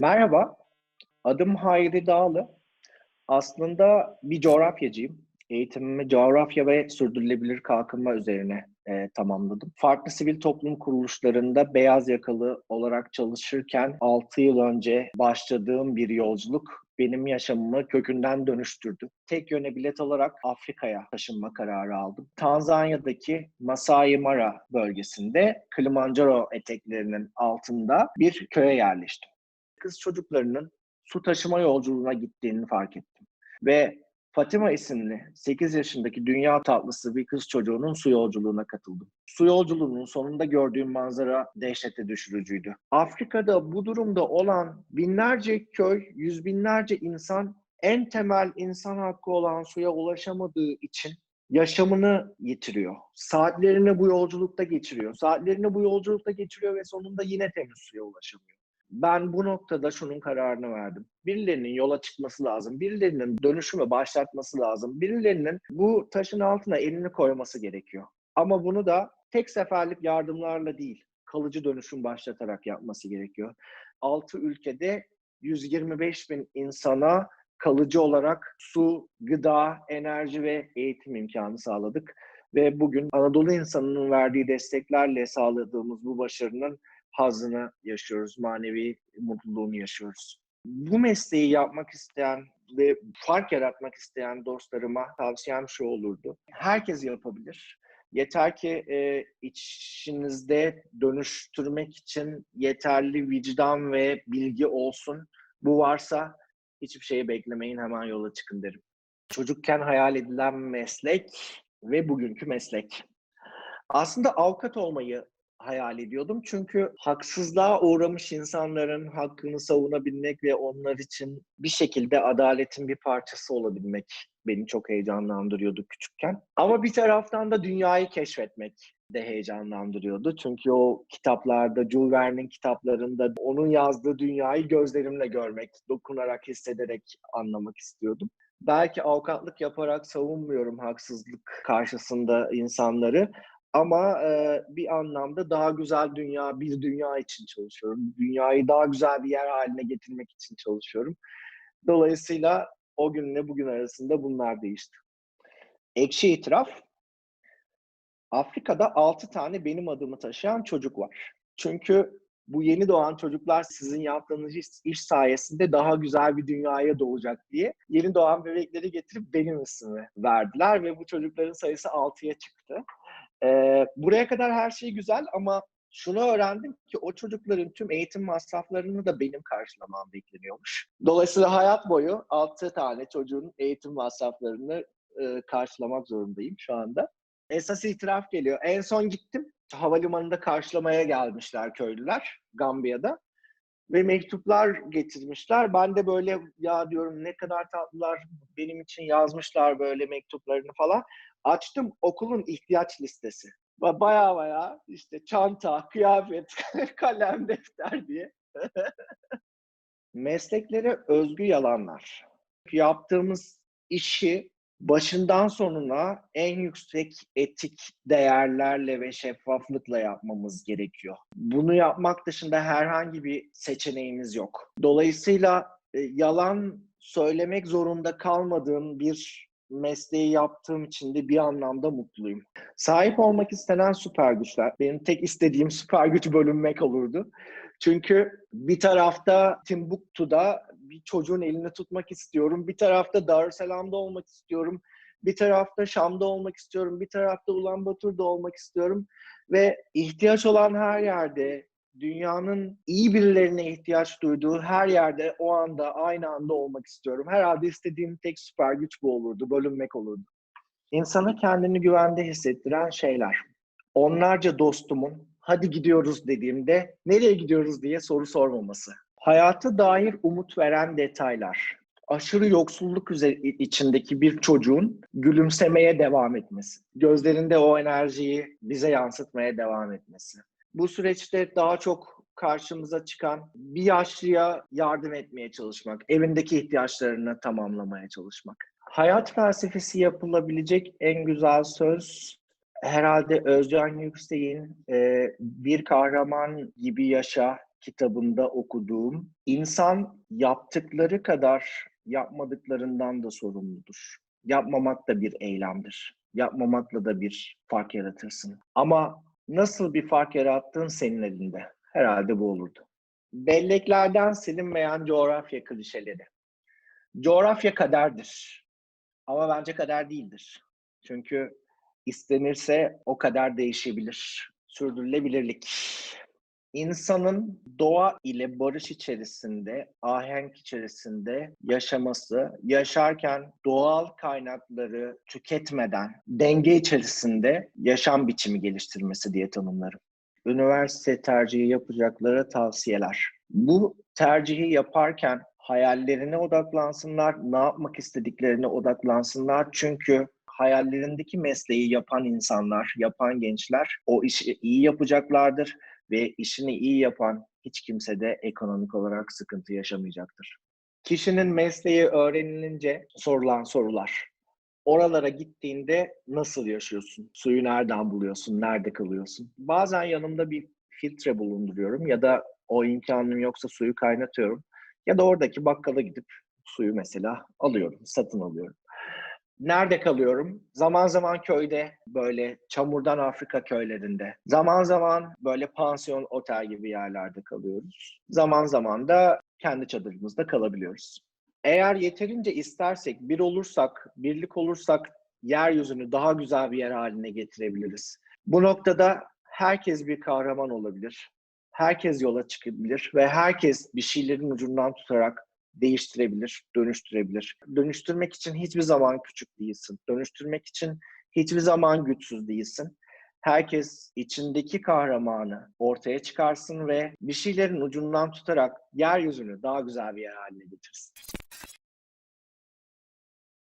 Merhaba, adım Hayri Dağlı. Aslında bir coğrafyacıyım. Eğitimimi coğrafya ve sürdürülebilir kalkınma üzerine e, tamamladım. Farklı sivil toplum kuruluşlarında beyaz yakalı olarak çalışırken 6 yıl önce başladığım bir yolculuk benim yaşamımı kökünden dönüştürdü. Tek yöne bilet olarak Afrika'ya taşınma kararı aldım. Tanzanya'daki Masai Mara bölgesinde Kilimanjaro eteklerinin altında bir köye yerleştim. Kız çocuklarının su taşıma yolculuğuna gittiğini fark ettim. Ve Fatima isimli 8 yaşındaki dünya tatlısı bir kız çocuğunun su yolculuğuna katıldım. Su yolculuğunun sonunda gördüğüm manzara dehşete düşürücüydü. Afrika'da bu durumda olan binlerce köy, yüz binlerce insan en temel insan hakkı olan suya ulaşamadığı için yaşamını yitiriyor. Saatlerini bu yolculukta geçiriyor. Saatlerini bu yolculukta geçiriyor ve sonunda yine temiz suya ulaşamıyor ben bu noktada şunun kararını verdim. Birilerinin yola çıkması lazım. Birilerinin dönüşümü başlatması lazım. Birilerinin bu taşın altına elini koyması gerekiyor. Ama bunu da tek seferlik yardımlarla değil, kalıcı dönüşüm başlatarak yapması gerekiyor. 6 ülkede 125 bin insana kalıcı olarak su, gıda, enerji ve eğitim imkanı sağladık. Ve bugün Anadolu insanının verdiği desteklerle sağladığımız bu başarının hazını yaşıyoruz, manevi mutluluğunu yaşıyoruz. Bu mesleği yapmak isteyen ve fark yaratmak isteyen dostlarıma tavsiyem şu olurdu. Herkes yapabilir. Yeter ki e, içinizde dönüştürmek için yeterli vicdan ve bilgi olsun. Bu varsa hiçbir şeyi beklemeyin hemen yola çıkın derim. Çocukken hayal edilen meslek ve bugünkü meslek. Aslında avukat olmayı hayal ediyordum. Çünkü haksızlığa uğramış insanların hakkını savunabilmek ve onlar için bir şekilde adaletin bir parçası olabilmek beni çok heyecanlandırıyordu küçükken. Ama bir taraftan da dünyayı keşfetmek de heyecanlandırıyordu. Çünkü o kitaplarda, Jules Verne'in kitaplarında onun yazdığı dünyayı gözlerimle görmek, dokunarak, hissederek anlamak istiyordum. Belki avukatlık yaparak savunmuyorum haksızlık karşısında insanları ama e, bir anlamda daha güzel dünya, bir dünya için çalışıyorum. Dünyayı daha güzel bir yer haline getirmek için çalışıyorum. Dolayısıyla o günle bugün arasında bunlar değişti. Ekşi itiraf, Afrika'da 6 tane benim adımı taşıyan çocuk var. Çünkü bu yeni doğan çocuklar sizin yaptığınız iş, iş sayesinde daha güzel bir dünyaya doğacak diye yeni doğan bebekleri getirip benim ismimi verdiler ve bu çocukların sayısı 6'ya çıktı. Ee, buraya kadar her şey güzel ama şunu öğrendim ki o çocukların tüm eğitim masraflarını da benim karşılamam bekleniyormuş. Dolayısıyla hayat boyu 6 tane çocuğun eğitim masraflarını e, karşılamak zorundayım şu anda. Esas itiraf geliyor. En son gittim. Havalimanında karşılamaya gelmişler köylüler Gambiya'da. Ve mektuplar getirmişler. Ben de böyle ya diyorum ne kadar tatlılar benim için yazmışlar böyle mektuplarını falan. Açtım okulun ihtiyaç listesi. Baya baya işte çanta, kıyafet, kalem, defter diye. Mesleklere özgü yalanlar. Yaptığımız işi başından sonuna en yüksek etik değerlerle ve şeffaflıkla yapmamız gerekiyor. Bunu yapmak dışında herhangi bir seçeneğimiz yok. Dolayısıyla e, yalan söylemek zorunda kalmadığım bir mesleği yaptığım için de bir anlamda mutluyum. Sahip olmak istenen süper güçler. Benim tek istediğim süper güç bölünmek olurdu. Çünkü bir tarafta Timbuktu'da bir çocuğun elini tutmak istiyorum. Bir tarafta Darüsselam'da olmak istiyorum. Bir tarafta Şam'da olmak istiyorum. Bir tarafta Ulan Batur'da olmak istiyorum. Ve ihtiyaç olan her yerde, dünyanın iyi birilerine ihtiyaç duyduğu her yerde o anda aynı anda olmak istiyorum. Herhalde istediğim tek süper güç bu olurdu, bölünmek olurdu. İnsana kendini güvende hissettiren şeyler. Onlarca dostumun hadi gidiyoruz dediğimde nereye gidiyoruz diye soru sormaması. Hayata dair umut veren detaylar. Aşırı yoksulluk içindeki bir çocuğun gülümsemeye devam etmesi. Gözlerinde o enerjiyi bize yansıtmaya devam etmesi bu süreçte daha çok karşımıza çıkan bir yaşlıya yardım etmeye çalışmak, evindeki ihtiyaçlarını tamamlamaya çalışmak. Hayat felsefesi yapılabilecek en güzel söz herhalde Özcan Yüksek'in e, bir kahraman gibi yaşa, kitabında okuduğum insan yaptıkları kadar yapmadıklarından da sorumludur. Yapmamak da bir eylemdir. Yapmamakla da bir fark yaratırsın. Ama nasıl bir fark yarattığın senin elinde. Herhalde bu olurdu. Belleklerden silinmeyen coğrafya klişeleri. Coğrafya kaderdir. Ama bence kader değildir. Çünkü istenirse o kader değişebilir. Sürdürülebilirlik. İnsanın doğa ile barış içerisinde, ahenk içerisinde yaşaması, yaşarken doğal kaynakları tüketmeden denge içerisinde yaşam biçimi geliştirmesi diye tanımlarım. Üniversite tercihi yapacaklara tavsiyeler. Bu tercihi yaparken hayallerine odaklansınlar, ne yapmak istediklerine odaklansınlar. Çünkü hayallerindeki mesleği yapan insanlar, yapan gençler o işi iyi yapacaklardır ve işini iyi yapan hiç kimse de ekonomik olarak sıkıntı yaşamayacaktır. Kişinin mesleği öğrenilince sorulan sorular. Oralara gittiğinde nasıl yaşıyorsun? Suyu nereden buluyorsun? Nerede kalıyorsun? Bazen yanımda bir filtre bulunduruyorum ya da o imkanım yoksa suyu kaynatıyorum. Ya da oradaki bakkala gidip suyu mesela alıyorum, satın alıyorum. Nerede kalıyorum? Zaman zaman köyde böyle çamurdan Afrika köylerinde. Zaman zaman böyle pansiyon, otel gibi yerlerde kalıyoruz. Zaman zaman da kendi çadırımızda kalabiliyoruz. Eğer yeterince istersek, bir olursak, birlik olursak yeryüzünü daha güzel bir yer haline getirebiliriz. Bu noktada herkes bir kahraman olabilir. Herkes yola çıkabilir ve herkes bir şeylerin ucundan tutarak değiştirebilir, dönüştürebilir. Dönüştürmek için hiçbir zaman küçük değilsin. Dönüştürmek için hiçbir zaman güçsüz değilsin. Herkes içindeki kahramanı ortaya çıkarsın ve bir şeylerin ucundan tutarak yeryüzünü daha güzel bir yer haline getirsin.